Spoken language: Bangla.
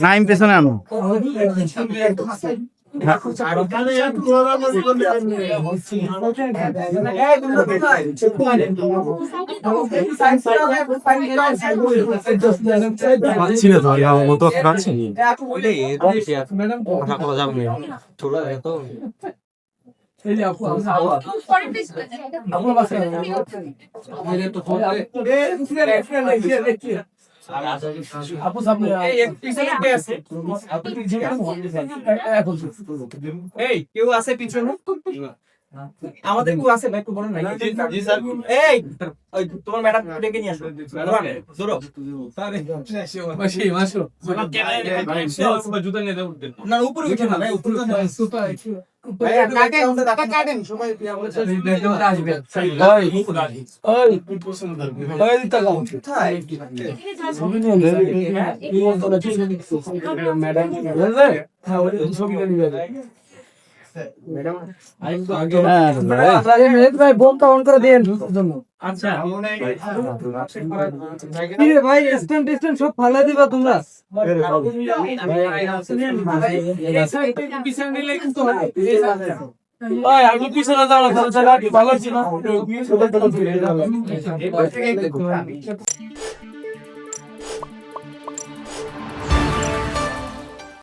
নাইম পেছনে আনো। আমার সামনে এই কেউ আছে পিছনে? আমাদের কেউ আছে? না একটু বলেন না এই তোমার ম্যাডাম ডেকে নিয়ে আসো ধরো। না উপরে উঠে না উপরে উঠে না। ভাই দেন আচ্ছা। ভাই স্ট্যান্ড স্ট্যান্ড সব ফালা দিবা তোমরা। আমি পিছনে দাঁড়া ভালো ছিল।